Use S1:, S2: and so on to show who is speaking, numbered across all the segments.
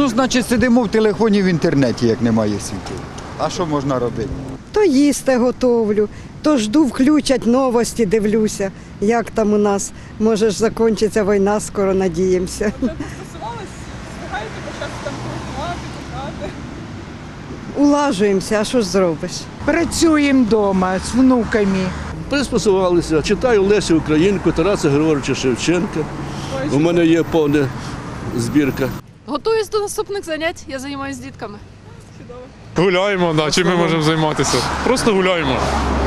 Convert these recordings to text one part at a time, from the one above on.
S1: Ну, значить, сидимо в телефоні в інтернеті, як немає світла. А що можна робити?
S2: То їсти готовлю, то жду, включать новості, дивлюся, як там у нас. Може ж закінчиться війна, скоро надіємося.
S3: Вже пристосувались, встигаєте почати там купувати, купати.
S2: Улажуємося, а що ж зробиш?
S4: Працюємо вдома з внуками.
S5: Приспосувалися. Читаю Лесю Українку, Тараса Григоровича Шевченка. У мене є повна збірка.
S6: Готуюсь до наступних занять, я займаюся з дітками.
S7: Гуляємо, да. чим ми можемо займатися? Просто гуляємо.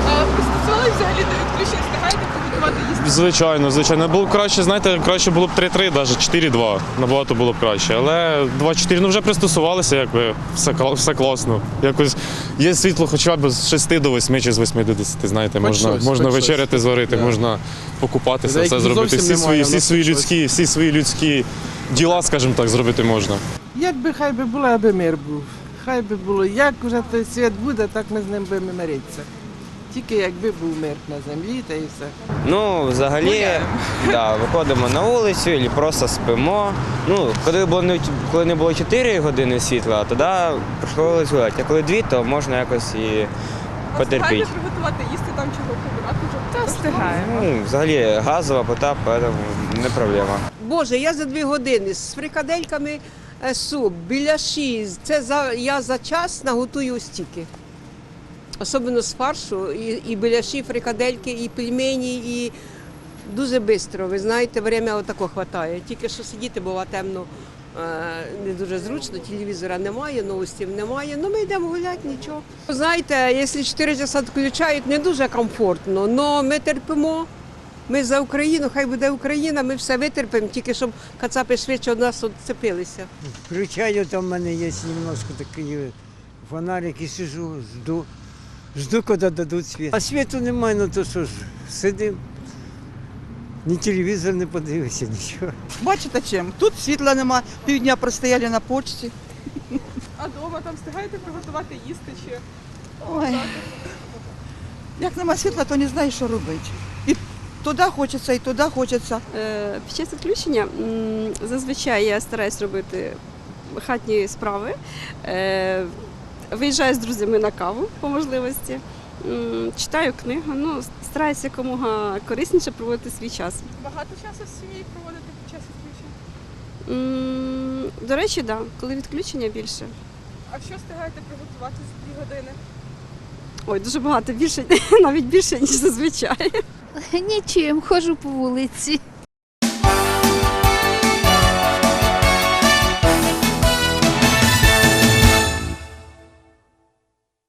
S3: А взагалі до відключень, встигаєте приготувати їсти?
S7: Звичайно, звичайно. Було б краще, знаєте, краще було б 3-3, навіть 4-2. Набагато було б краще. Але 2-4, ну вже пристосувалися, якби все, все класно. Якось є світло хоча б з 6 до 8 чи з 8 до 10, знаєте,
S5: Хоч
S7: можна,
S5: щось,
S7: можна вечеряти,
S5: щось.
S7: зварити,
S5: Да.
S7: можна покупатися, все зробити. Всі
S5: немає,
S7: свої, всі свої людські, всі свої людські діла, скажімо так, зробити можна.
S4: Якби хай би було, аби мир був. Хай би було, як вже той світ буде, так ми з ним будемо миритися. Тільки якби був мир на землі, та і все.
S8: Ну, взагалі, да, виходимо на вулицю і просто спимо. Ну, коли було не, коли не було 4 години світла, тоді приходилось гуляти. А коли 2, то можна якось і
S3: А
S8: потерпіти.
S3: приготувати їсти там чого побирати вже? Та встигаємо.
S8: Ну, взагалі газова плита, тому не проблема.
S9: Боже, я за дві години з фрикадельками е, суп, біляші. Це за я за час наготую стільки. Особливо з фаршу, і, і біляші, і фрикадельки, і пельмені, і дуже швидко. Ви знаєте, время отако хватає. Тільки що сидіти бува темно. е, Не дуже зручно, телевізора немає, новостів немає. Ну ми йдемо гуляти, нічого. Знаєте, якщо 4 часа відключають, не дуже комфортно, але ми терпимо. Ми за Україну, хай буде Україна, ми все витерпимо, тільки щоб кацапи швидше від нас відцепилися.
S10: Включаю, там в мене є немножко такий фонарик і сижу, жду. Жду, коли дадуть світ. А світу немає, ну то що ж, сидим. Ні телевізор не подивишся, нічого.
S4: Бачите чим? Тут світла нема, півдня простояли на почті.
S3: А вдома там встигаєте приготувати їсти чи
S4: Ой. Як нема світла, то не знаєш, що робити. І туди хочеться, і туди хочеться.
S6: Е, Під час відключення зазвичай я стараюсь робити хатні справи. Е, Виїжджаю з друзями на каву по можливості. Читаю книгу, ну, стараюся якомога корисніше проводити свій час.
S3: багато часу з сім'єю проводити під час відключень?
S6: До речі, так, да, коли відключення більше.
S3: А що встигаєте приготувати за дві години?
S6: Ой, дуже багато більше, навіть більше, ніж зазвичай.
S11: Нічим, ходжу по вулиці.